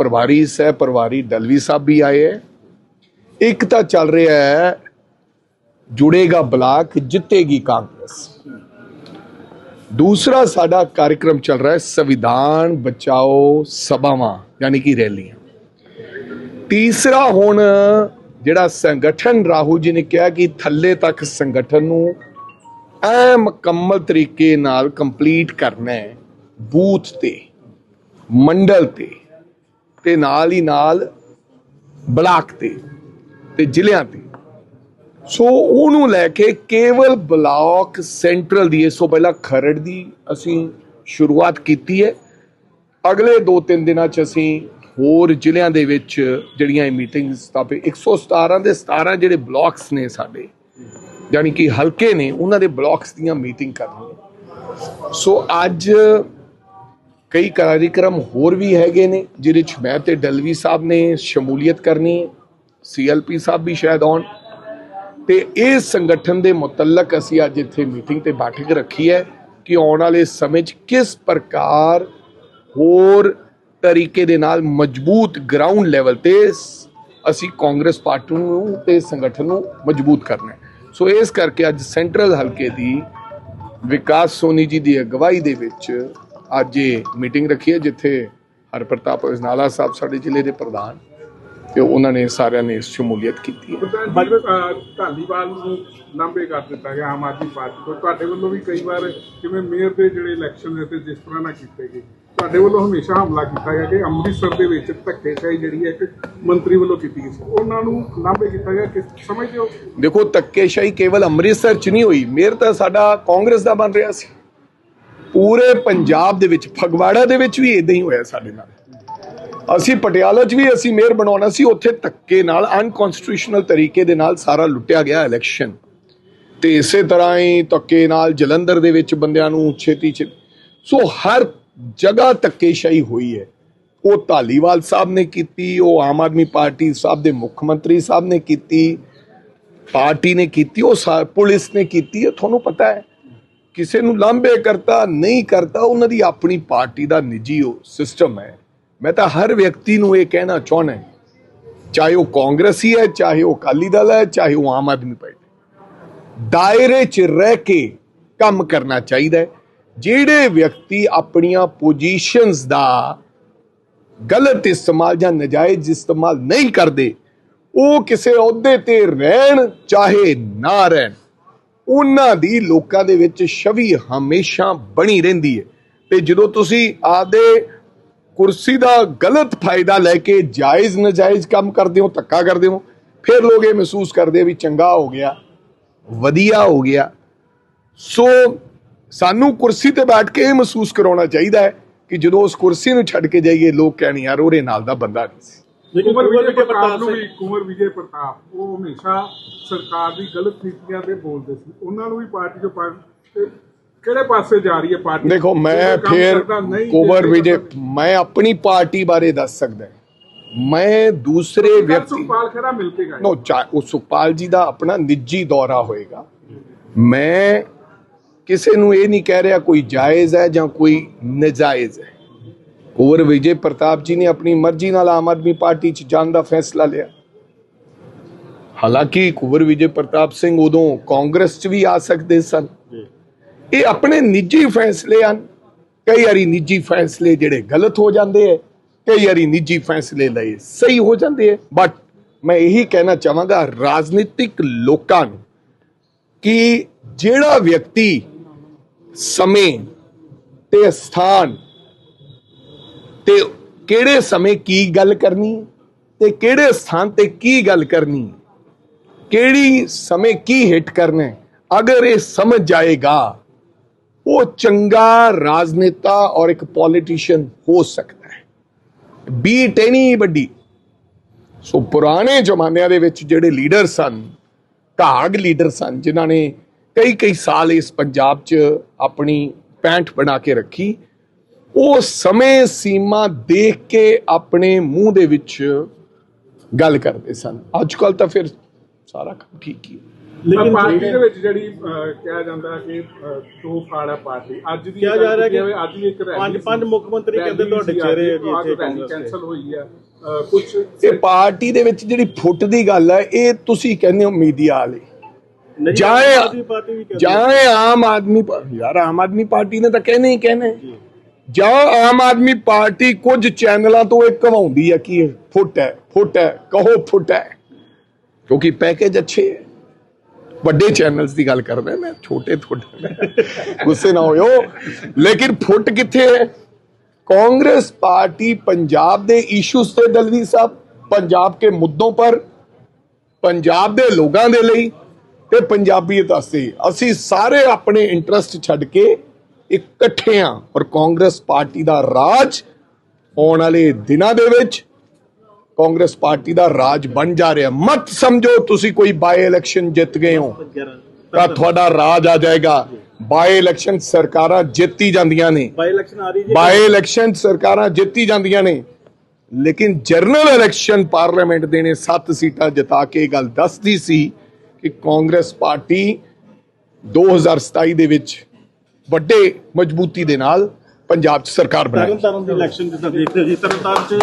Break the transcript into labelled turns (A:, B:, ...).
A: ਪ੍ਰਭਾਰੀ ਸਹਿ ਪ੍ਰਭਾਰੀ ਦਲਵੀ ਸਾਹਿਬ ਵੀ ਆਏ ਹੈ। ਇੱਕ ਤਾਂ ਚੱਲ ਰਿਹਾ ਹੈ, ਜੁੜੇਗਾ ਬਲਾਕ, ਜਿੱਤੇਗੀ ਕਾਂਗਰਸ। ਦੂਸਰਾ ਸਾਡਾ ਕਾਰਜਕ੍ਰਮ ਚੱਲ ਰਿਹਾ ਹੈ, ਸੰਵਿਧਾਨ ਬਚਾਓ ਸਭਾਵਾਂ, ਯਾਨੀ ਕਿ ਰੈਲੀਆਂ। ਤੀਸਰਾ ਹੁਣ ਜਿਹੜਾ ਸੰਗਠਨ ਰਾਹੁਲ ਜੀ ਨੇ ਕਿਹਾ ਕਿ ਥੱਲੇ ਤੱਕ ਸੰਗਠਨ ਨੂੰ ਐ ਮੁਕੰਮਲ ਤਰੀਕੇ ਨਾਲ ਕੰਪਲੀਟ ਕਰਨਾ ਹੈ, ਬੂਥ ਤੇ, ਮੰਡਲ ਤੇ। ਤੇ ਨਾਲ ਹੀ ਨਾਲ ਬਲਾਕ ਤੇ ਤੇ ਜ਼ਿਲ੍ਹਿਆਂ ਤੇ। ਸੋ ਉਹਨੂੰ ਲੈ ਕੇ ਕੇਵਲ ਬਲਾਕ ਸੈਂਟਰਲ ਦੀ ਇਸ ਤੋਂ ਪਹਿਲਾਂ ਖਰੜ ਦੀ ਅਸੀਂ ਸ਼ੁਰੂਆਤ ਕੀਤੀ ਹੈ। ਅਗਲੇ 2-3 ਦਿਨਾਂ 'ਚ ਅਸੀਂ ਹੋਰ ਜ਼ਿਲ੍ਹਿਆਂ ਦੇ ਵਿੱਚ ਜਿਹੜੀਆਂ ਇਹ ਮੀਟਿੰਗਸ ਸਥਾਪਿਤ 117 ਦੇ 17 ਜਿਹੜੇ ਬਲਾਕਸ ਨੇ ਸਾਡੇ, ਯਾਨੀ ਕਿ ਹਲਕੇ ਨੇ, ਉਹਨਾਂ ਦੇ ਬਲਾਕਸ ਦੀਆਂ ਮੀਟਿੰਗ ਕਰਨੀ ਸੋ ਅੱਜ ਕਈ ਕਾਰਜਕ੍ਰਮ ਹੋਰ ਵੀ ਹੈਗੇ ਨੇ, ਜਿਹਦੇ ਚ ਮੈਂ ਤੇ ਡਲਵੀ ਸਾਹਿਬ ਨੇ ਸ਼ਮੂਲੀਅਤ ਕਰਨੀ ਸੀਐਲਪੀ ਸਾਹਿਬ ਵੀ ਸ਼ਾਇਦ ਆਉਣ। ਤੇ ਇਹ ਸੰਗਠਨ ਦੇ ਮੁਤਲਕ ਅਸੀਂ ਅੱਜ ਇੱਥੇ ਮੀਟਿੰਗ ਤੇ ਬੈਠਕ ਰੱਖੀ ਹੈ ਕਿ ਆਉਣ ਵਾਲੇ ਸਮੇਂ 'ਚ ਕਿਸ ਪ੍ਰਕਾਰ ਹੋਰ ਤਰੀਕੇ ਦੇ ਨਾਲ ਮਜ਼ਬੂਤ ਗਰਾਊਂਡ ਲੈਵਲ ਤੇ ਅਸੀਂ ਕਾਂਗਰਸ ਪਾਰਟੀ ਨੂੰ ਤੇ ਸੰਗਠਨ ਨੂੰ ਮਜ਼ਬੂਤ ਕਰਨਾ ਸੋ ਇਸ ਕਰਕੇ ਅੱਜ ਸੈਂਟਰਲ ਹਲਕੇ ਦੀ ਵਿਕਾਸ ਸੋਨੀ ਜੀ ਦੀ ਅਗਵਾਈ ਦੇ ਵਿੱਚ ਅੱਜ ਇਹ ਮੀਟਿੰਗ ਰੱਖੀ ਹੈ ਜਿੱਥੇ ਹਰਪ੍ਰਤਾਪ ਅਜਨਾਲਾ ਸਾਹਿਬ ਸਾਡੇ ਜ਼ਿਲ੍ਹੇ ਦੇ ਪ੍ਰਧਾਨ ਤੇ ਉਹਨਾਂ ਨੇ ਸਾਰਿਆਂ ਨੇ ਸ਼ਮੂਲੀਅਤ ਕੀਤੀ ਹੈ।
B: ਧਾਲੀਵਾਲ ਨੂੰ ਲਾਂਬੇ ਕਰ ਦਿੱਤਾ ਗਿਆ ਆਮ ਆਦਮੀ ਪਾਰਟੀ ਤੋਂ ਤੁਹਾਡੇ ਵੱਲੋਂ ਵੀ ਕਈ ਵਾਰ ਜਿਵੇਂ ਮੇਅਰ ਦੇ ਜਿਹੜੇ ਇਲੈਕਸ਼ਨ ਦੇ ਤੇ ਜਿਸ ਤਰ੍ਹਾਂ ਨਾਲ ਕੀਤੇ ਗਏ ਤੁਹਾਡੇ ਵੱਲੋਂ ਹਮੇਸ਼ਾ ਹਮਲਾ ਕੀਤਾ ਗਿਆ ਕਿ ਅੰਮ੍ਰਿਤਸਰ ਦੇ ਵਿੱਚ ਧੱਕੇਸ਼ਾਹੀ ਜਿਹੜੀ ਹੈ ਇੱਕ ਮੰਤਰੀ ਵੱਲੋਂ ਕੀਤੀ ਗਈ ਸੀ। ਉਹਨਾਂ ਨੂੰ ਲਾਂਬੇ ਕੀਤਾ ਗਿਆ ਕਿ ਸਮਝਦੇ ਹੋ?
A: ਦੇਖੋ ਧੱਕੇਸ਼ਾਹੀ ਕੇਵਲ ਅੰਮ੍ਰਿਤਸਰ ਚ ਨਹੀਂ ਹੋਈ। ਮੇਅਰ ਤਾਂ ਸਾਡਾ ਕਾਂਗਰਸ ਦਾ ਬਣ ਰਿਹਾ ਸੀ। ਪੂਰੇ ਪੰਜਾਬ ਦੇ ਵਿੱਚ, ਫਗਵਾੜਾ ਦੇ ਵਿੱਚ ਵੀ ਇਦਾਂ ਹੀ ਹੋਇਆ ਸਾਡੇ ਨਾਲ। ਅਸੀਂ ਪਟਿਆਲਾ 'ਚ ਵੀ ਅਸੀਂ ਮੇਅਰ ਬਣਾਉਣਾ ਸੀ, ਉੱਥੇ ਧੱਕੇ ਨਾਲ ਅਨਕਨਸਟੀਟਿਊਸ਼ਨਲ ਤਰੀਕੇ ਦੇ ਨਾਲ ਸਾਰਾ ਲੁੱਟਿਆ ਗਿਆ ਇਲੈਕਸ਼ਨ ਤੇ ਇਸੇ ਤਰ੍ਹਾਂ ਹੀ ਧੱਕੇ ਨਾਲ ਜਲੰਧਰ ਦੇ ਵਿੱਚ ਬੰਦਿਆਂ ਨੂੰ ਛੇਤੀ ਛੇ ਸੋ ਹਰ ਜਗ੍ਹਾ ਧੱਕੇਸ਼ਾਹੀ ਹੋਈ ਹੈ। ਉਹ ਧਾਲੀਵਾਲ ਸਾਹਿਬ ਨੇ ਕੀਤੀ, ਉਹ ਆਮ ਆਦਮੀ ਪਾਰਟੀ ਸਾਹਿਬ ਦੇ ਮੁੱਖ ਮੰਤਰੀ ਸਾਹਿਬ ਨੇ ਕੀਤੀ, ਪਾਰਟੀ ਨੇ ਕੀਤੀ, ਉਹ ਸਾ- ਪੁਲਿਸ ਨੇ ਕੀਤੀ ਹੈ, ਤੁਹਾਨੂੰ ਪਤਾ ਹੈ। ਕਿਸੇ ਨੂੰ ਲਾਂਭੇ ਕਰਤਾ, ਨਹੀਂ ਕਰਤਾ, ਉਹਨਾਂ ਦੀ ਆਪਣੀ ਪਾਰਟੀ ਦਾ ਨਿੱਜੀ ਉਹ ਸਿਸਟਮ ਹੈ। ਮੈਂ ਤਾਂ ਹਰ ਵਿਅਕਤੀ ਨੂੰ ਇਹ ਕਹਿਣਾ ਚਾਹੁੰਦਾ ਚਾਹੇ ਉਹ ਕਾਂਗਰਸੀ ਹੈ, ਚਾਹੇ ਉਹ ਅਕਾਲੀ ਦਲ ਹੈ, ਚਾਹੇ ਉਹ ਆਮ ਆਦਮੀ ਪਾਰਟੀ ਦਾਇਰੇ 'ਚ ਰਹਿ ਕੇ ਕੰਮ ਕਰਨਾ ਚਾਹੀਦਾ ਹੈ। ਜਿਹੜੇ ਵਿਅਕਤੀ ਆਪਣੀਆਂ ਪੋਜੀਸ਼ਨਸ ਦਾ ਗਲਤ ਇਸਤੇਮਾਲ ਜਾਂ ਨਜਾਇਜ਼ ਇਸਤੇਮਾਲ ਨਹੀਂ ਕਰਦੇ, ਉਹ ਕਿਸੇ ਅਹੁਦੇ ਤੇ ਰਹਿਣ, ਚਾਹੇ ਨਾ ਰਹਿਣ। ਉਹਨਾਂ ਦੀ ਲੋਕਾਂ ਦੇ ਵਿੱਚ ਛਵੀ ਹਮੇਸ਼ਾ ਬਣੀ ਰਹਿੰਦੀ ਹੈ। ਤੇ ਜਦੋਂ ਤੁਸੀਂ ਆਪਦੇ ਕੁਰਸੀ ਦਾ ਗਲਤ ਫਾਇਦਾ ਲੈ ਕੇ ਜਾਇਜ਼ ਨਜਾਇਜ਼ ਕੰਮ ਕਰਦੇ ਹੋ, ਧੱਕਾ ਕਰਦੇ ਹੋ, ਫਿਰ ਲੋਕ ਇਹ ਮਹਿਸੂਸ ਕਰਦੇ ਵੀ ਚੰਗਾ ਹੋ ਗਿਆ, ਵਧੀਆ ਹੋ ਗਿਆ। ਸੋ ਸਾਨੂੰ ਕੁਰਸੀ ਤੇ ਬੈਠ ਕੇ ਇਹ ਮਹਿਸੂਸ ਕਰਾਉਣਾ ਚਾਹੀਦਾ ਹੈ ਕਿ ਜਦੋਂ ਉਸ ਕੁਰਸੀ ਨੂੰ ਛੱਡ ਕੇ ਜਾਈਏ, ਲੋਕ ਕਹਿਣ, ਯਾਰ, ਉਹਦੇ ਨਾਲ ਦਾ ਬੰਦਾ ਨਹੀਂ ਸੀ।
B: ਕੁਮਰ ਵਿਜੇ ਪ੍ਰਤਾਪ ਨੂੰ ਵੀ ਕੁਮਰ ਵਿਜੇ ਪ੍ਰਤਾਪ ਉਹ ਹਮੇਸ਼ਾ ਸਰਕਾਰ ਦੀ ਗਲਤ ਨੀਤੀਆਂ ਤੇ ਬੋਲਦੇ ਸੀ। ਉਹਨਾਂ ਨੂੰ ਵੀ ਪਾਰਟੀ ਚੋਂ ਪਾ ਤੇ ਕਿਹੜੇ ਪਾਸੇ ਜਾ ਰਹੀ ਹੈ ਪਾਰਟੀ?
A: ਦੇਖੋ ਮੈਂ ਫਿਰ ਕੋਵਰ ਵਿਜੇ ਮੈਂ ਆਪਣੀ ਪਾਰਟੀ ਬਾਰੇ ਦੱਸ ਸਕਦਾ ਮੈਂ ਦੂਸਰੇ ਵਿਅਕਤੀ
B: ਸੁਖਪਾਲ ਖਹਿਰਾ ਮਿਲ ਕੇ ਗਏ।
A: ਨੋ ਚਾ ਉਹ ਸੁਖਪਾਲ ਜੀ ਦਾ ਆਪਣਾ ਨਿੱਜੀ ਦੌਰਾ ਹੋਏਗਾ। ਮੈਂ ਕਿਸੇ ਨੂੰ ਇਹ ਨਹੀਂ ਕਹਿ ਰਿਹਾ ਕੋਈ ਜਾਇਜ਼ ਹੈ ਜਾਂ ਕੋਈ ਨਜਾਇਜ਼ ਹੈ। ਕੁੰਵਰ ਵਿਜੇ ਪ੍ਰਤਾਪ ਜੀ ਨੇ ਆਪਣੀ ਮਰਜ਼ੀ ਨਾਲ ਆਮ ਆਦਮੀ ਪਾਰਟੀ 'ਚ ਜਾਣ ਦਾ ਫੈਸਲਾ ਲਿਆ। ਹਾਲਾਂਕਿ ਕੁੰਵਰ ਵਿਜੇ ਪ੍ਰਤਾਪ ਸਿੰਘ ਉਦੋਂ ਕਾਂਗਰਸ 'ਚ ਵੀ ਆ ਸਕਦੇ ਸਨ। ਇਹ ਆਪਣੇ ਨਿੱਜੀ ਫੈਸਲੇ ਹਨ। ਕਈ ਵਾਰੀ ਨਿੱਜੀ ਫੈਸਲੇ ਜਿਹੜੇ ਗਲਤ ਹੋ ਜਾਂਦੇ ਹੈ ਕਈ ਵਾਰੀ ਨਿੱਜੀ ਫੈਸਲੇ ਲਏ ਸਹੀ ਹੋ ਜਾਂਦੇ ਹੈ ਬਟ ਮੈਂ ਇਹੀ ਕਹਿਣਾ ਚਾਹਾਂਗਾ ਰਾਜਨੀਤਿਕ ਲੋਕਾਂ ਨੂੰ ਕਿ ਜਿਹੜਾ ਵਿਅਕਤੀ ਸਮੇਂ ਤੇ ਸਥਾਨ ਤੇ ਕਿਹੜੇ ਸਮੇਂ ਕੀ ਗੱਲ ਕਰਨੀ ਹੈ ਤੇ ਕਿਹੜੇ ਸਥਾਨ ਤੇ ਕੀ ਗੱਲ ਕਰਨੀ ਕਿਹੜੀ ਸਮੇਂ ਕੀ ਹਿੱਟ ਕਰਨਾ ਅਗਰ ਇਹ ਸਮਝ ਜਾਏਗਾ, ਉਹ ਚੰਗਾ ਰਾਜਨੇਤਾ ਔਰ ਇੱਕ ਪੋਲੀਟੀਸ਼ੀਅਨ ਹੋ ਸਕਦਾ ਹੈ। ਬੀਟ ਐਨੀ ਵੱਡੀ। ਸੋ ਪੁਰਾਣੇ ਜ਼ਮਾਨਿਆਂ ਦੇ ਵਿੱਚ ਜਿਹੜੇ ਲੀਡਰ ਸਨ, ਘਾਗ ਲੀਡਰ ਸਨ, ਜਿਨ੍ਹਾਂ ਨੇ ਕਈ ਕਈ ਸਾਲ ਇਸ ਪੰਜਾਬ 'ਚ ਆਪਣੀ ਪੈਂਠ ਬਣਾ ਕੇ ਰੱਖੀ ਉਹ ਸਮੇਂ ਸੀਮਾ ਦੇਖ ਕੇ ਆਪਣੇ ਮੂੰਹ ਦੇ ਵਿੱਚ ਗੱਲ ਕਰਦੇ ਸਨ। ਅੱਜ ਕੱਲ ਤਾਂ ਫਿਰ ਸਾਰਾ ਕੰਮ ਠੀਕ ਹੀ
B: ਲੇਕਿਨ ਪਾਰਟੀ ਦੇ ਵਿੱਚ ਜਿਹੜੀ ਕਿਹਾ ਜਾਂਦਾ ਕਿ ਦੋ ਫਾੜ ਪਾਰਟੀ। ਅੱਜ ਦੀ
C: ਕਿਹਾ ਜਾ ਰਿਹਾ ਕਿ
B: ਅੱਜ ਵੀ ਇੱਕ
C: ਪੰਜ-। ਪੰਜ ਮੁੱਖ ਮੰਤਰੀ ਕਹਿੰਦੇ ਤੁਹਾਡੇ ਚਿਹਰੇ ਜੀ
B: ਅੱਜ
C: ਇੱਥੇ।
B: ਕੈਂਸਲ ਹੋਈ ਹੈ। ਕੁਝ
A: ਇਹ ਪਾਰਟੀ ਦੇ ਵਿੱਚ ਜਿਹੜੀ ਫੁੱਟ ਦੀ ਗੱਲ ਹੈ ਇਹ ਤੁਸੀਂ ਕਹਿੰਦੇ ਹੋ ਮੀਡੀਆ ਵਾਲੇ।
C: ਨਹੀਂ,
A: ਜਾਂ
C: ਆਮ ਆਦਮੀ ਪਾਰਟੀ ਵੀ ਕਹਿੰਦੀ
A: ਜਾਂ ਇਹ ਆਮ ਆਦਮੀ ਪਾ- ਯਾਰ ਆਮ ਆਦਮੀ ਪਾਰਟੀ ਨੇ ਤਾਂ ਕਹਿਣੇ ਹੀ ਕਹਿਣੇ ਜਾਂ ਆਮ ਆਦਮੀ ਪਾਰਟੀ ਕੁਝ ਚੈਨਲਾਂ ਤੋਂ ਇਹ ਕਵਾਉਂਦੀ ਹੈ ਕਿ ਇਹ ਫੁੱਟ ਹੈ ਫੁੱਟ ਹੈ ਕਹੋ ਫੁੱਟ ਹੈ ਕਿਉਂਕਿ ਪੈਕੇਜ ਅੱਛੇ ਹੈ ਵੱਡੇ ਚੈਨਲਸ ਦੀ ਗੱਲ ਕਰਦਾ ਮੈਂ ਛੋਟੇ ਥੋੜੇ ਗੁੱਸੇ ਨਾ ਹੋਇਓ ਲੇਕਿਨ ਫੁੱਟ ਕਿੱਥੇ ਹੈ कांग्रेस पार्टी पंजाब ਦੇ ਇਸ਼ੂਸ ਤੇ ਦਲਵੀ ਸਾਹਿਬ ਪੰਜਾਬ ਕੇ ਮੁੱਦੋਂ ਪਰ ਪੰਜਾਬ ਦੇ ਲੋਕਾਂ ਦੇ ਲਈ ਤੇ ਪੰਜਾਬੀਅਤ ਵਾਸਤੇ ਅਸੀਂ ਸਾਰੇ ਆਪਣੇ ਇੰਟਰਸਟ ਛੱਡ ਇਕੱਠੇ ਹਾਂ ਔਰ ਕਾਂਗਰਸ ਪਾਰਟੀ ਦਾ ਰਾਜ ਆਉਣ ਵਾਲੇ ਦਿਨਾਂ ਦੇ ਵਿੱਚ ਕਾਂਗਰਸ ਪਾਰਟੀ ਦਾ ਰਾਜ ਬਣ ਜਾ ਰਿਹਾ। ਮਤ ਸਮਝੋ ਤੁਸੀਂ ਕੋਈ ਬਾਈ ਇਲੈਕਸ਼ਨ ਜਿੱਤ ਗਏ ਹੋ ਤਾਂ ਤੁਹਾਡਾ ਰਾਜ ਆ ਜਾਏਗਾ। ਬਾਈ ਇਲੈਕਸ਼ਨ ਸਰਕਾਰਾਂ ਜਿੱਤੀ ਜਾਂਦੀਆਂ ਨੇ।
C: ਬਾਈ ਇਲੈਕਸ਼ਨ ਆ ਰਹੀ ਜੀ।
A: ਬਾਈ ਇਲੈਕਸ਼ਨ ਸਰਕਾਰਾਂ ਜਿੱਤੀ ਜਾਂਦੀਆਂ ਨੇ। ਲੇਕਿਨ ਜਨਰਲ ਇਲੈਕਸ਼ਨ ਪਾਰਲੀਮੈਂਟ ਦੇ ਨੇ 7 ਸੀਟਾਂ ਜਿਤਾ ਕੇ ਇਹ ਗੱਲ ਦੱਸਦੀ ਸੀ ਕਿ ਕਾਂਗਰਸ ਪਾਰਟੀ 2027 ਦੇ ਵਿੱਚ ਵੱਡੇ ਮਜ਼ਬੂਤੀ ਦੇ ਨਾਲ ਪੰਜਾਬ 'ਚ ਸਰਕਾਰ
C: ਦੀ ਇਲੈਕਸ਼ਨ ਜਿੱਦਾਂ ਦੇਖਦੇ ਜੀ ਚ